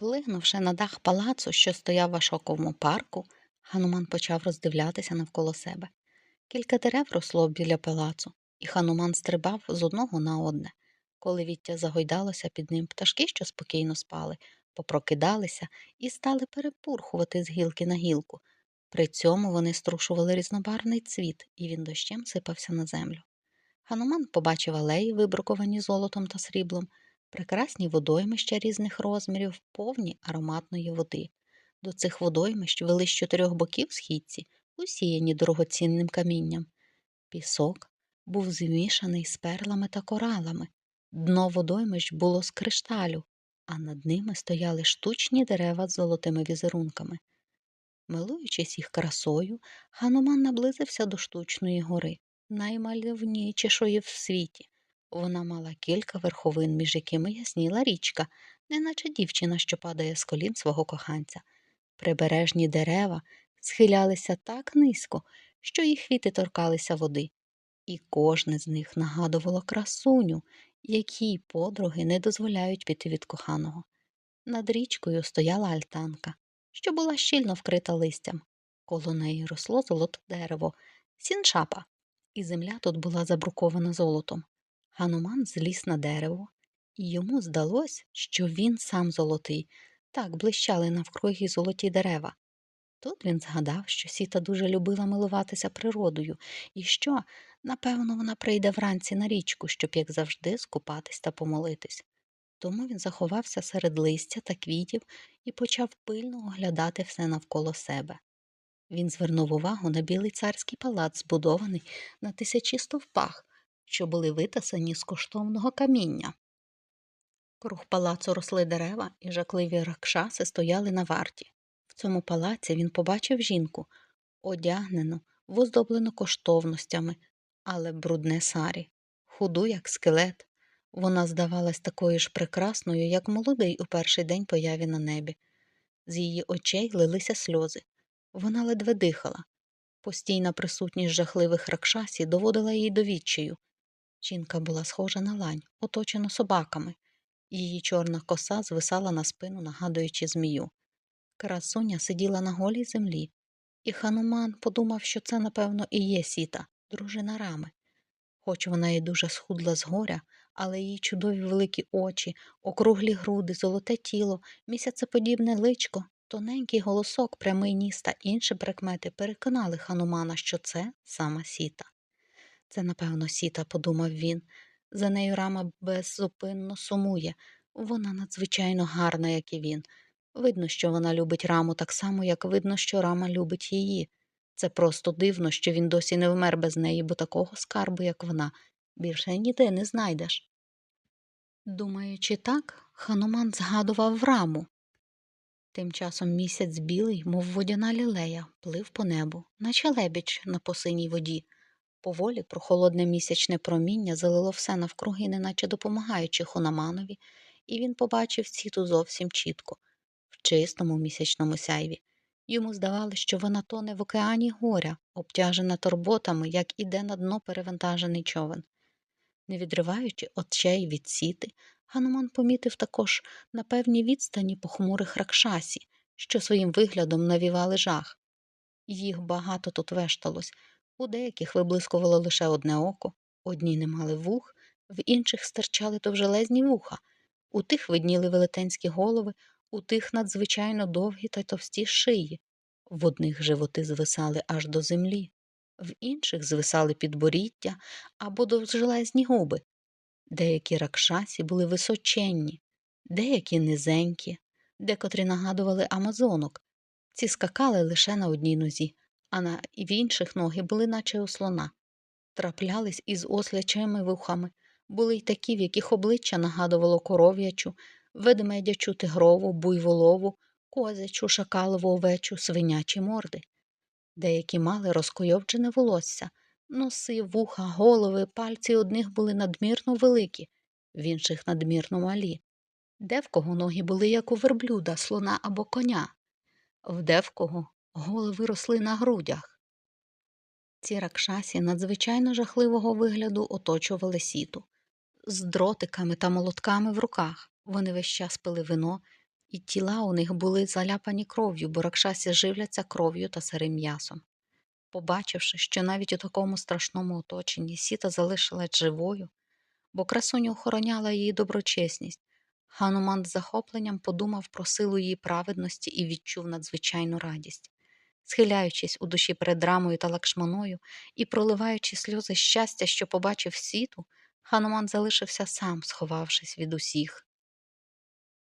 Плигнувши на дах палацу, що стояв в Ашоковому парку, Хануман почав роздивлятися навколо себе. Кілька дерев росло біля палацу, і Хануман стрибав з одного на одне. Коли віття загойдалося під ним, пташки, що спокійно спали, попрокидалися і стали перепурхувати з гілки на гілку. При цьому вони струшували різнобарний цвіт, і він дощем сипався на землю. Хануман побачив алеї, вибруковані золотом та сріблом, прекрасні водоймища різних розмірів, повні ароматної води. До цих водоймищ вели з чотирьох боків східці, усіяні дорогоцінним камінням. Пісок був змішаний з перлами та коралами. Дно водоймищ було з кришталю, а над ними стояли штучні дерева з золотими візерунками. Милуючись їх красою, Хануман наблизився до штучної гори, наймальовнічішої в світі. Вона мала кілька верховин, між якими ясніла річка, неначе дівчина, що падає з колін свого коханця. Прибережні дерева схилялися так низько, що їх хвіти торкалися води, і кожне з них нагадувало красуню, якій подруги не дозволяють піти від коханого. Над річкою стояла альтанка, що була щільно вкрита листям. Коло неї росло золоте дерево, сіншапа, і земля тут була забрукована золотом. Гануман зліз на дерево, і йому здалось, що він сам золотий, так блищали навкруги золоті дерева. Тут він згадав, що сіта дуже любила милуватися природою, і що, напевно, вона прийде вранці на річку, щоб, як завжди, скупатись та помолитись. Тому він заховався серед листя та квітів і почав пильно оглядати все навколо себе. Він звернув увагу на білий царський палац, збудований на тисячі стовпах, що були витасані з коштовного каміння. Круг палацу росли дерева, і жахливі ракшаси стояли на варті. В цьому палаці він побачив жінку, одягнену, воздоблену коштовностями, але брудне сарі, худу, як скелет. Вона здавалась такою ж прекрасною, як молодий у перший день появі на небі. З її очей лилися сльози. Вона ледве дихала. Постійна присутність жахливих ракшасів доводила її до відчаю. Жінка була схожа на лань, оточена собаками. Її чорна коса звисала на спину, нагадуючи змію. Красуня сиділа на голій землі, і хануман подумав, що це, напевно, і є сіта, дружина рами. Хоч вона й дуже схудла з горя, але її чудові великі очі, округлі груди, золоте тіло, місяцеподібне личко, тоненький голосок, прямий ніс та інші прикмети переконали ханумана, що це сама сіта. Це, напевно, сіта, подумав він. За нею рама беззупинно сумує. Вона надзвичайно гарна, як і він. Видно, що вона любить раму так само, як видно, що рама любить її. Це просто дивно, що він досі не вмер без неї, бо такого скарбу, як вона, більше ніде не знайдеш. Думаючи так, хануман згадував раму. Тим часом місяць білий, мов водяна лілея, плив по небу, наче лебідь на посиній воді. Поволі прохолодне місячне проміння залило все навкруги, неначе допомагаючи Хунаманові, і він побачив сіту зовсім чітко, в чистому місячному сяйві. Йому здавалося, що вона тоне в океані горя, обтяжена турботами, як іде на дно перевантажений човен. Не відриваючи очей від сіти, Гануман помітив також на певній відстані похмурих ракшасі, що своїм виглядом навівали жах. Їх багато тут вешталось, у деяких виблискувало лише одне око, одні не мали вух, в інших стирчали довжелезні вуха, у тих видніли велетенські голови, у тих надзвичайно довгі та товсті шиї, в одних животи звисали аж до землі, в інших звисали підборіддя або довжелезні губи. Деякі ракшасі були височенні, деякі низенькі, декотрі нагадували амазонок. Ці скакали лише на одній нозі, а на в інших ноги були, наче у слона. Траплялись із ослячими вухами, були й такі, в яких обличчя нагадувало коров'ячу, ведмедячу, тигрову, буйволову, козячу, шакалову овечу, свинячі морди. Деякі мали розкойовджене волосся, носи, вуха, голови, пальці одних були надмірно великі, в інших надмірно малі. Де в кого ноги були, як у верблюда, слона або коня, в де в кого голови росли на грудях. Ці ракшасі надзвичайно жахливого вигляду оточували сіту. З дротиками та молотками в руках вони весь час пили вино і тіла у них були заляпані кров'ю, бо ракшасі живляться кров'ю та сирим м'ясом. Побачивши, що навіть у такому страшному оточенні сіта залишилась живою, бо красуню охороняла її доброчесність, Гануман з захопленням подумав про силу її праведності і відчув надзвичайну радість. Схиляючись у душі перед рамою та лакшманою і проливаючи сльози щастя, що побачив світу, Хануман залишився сам, сховавшись від усіх.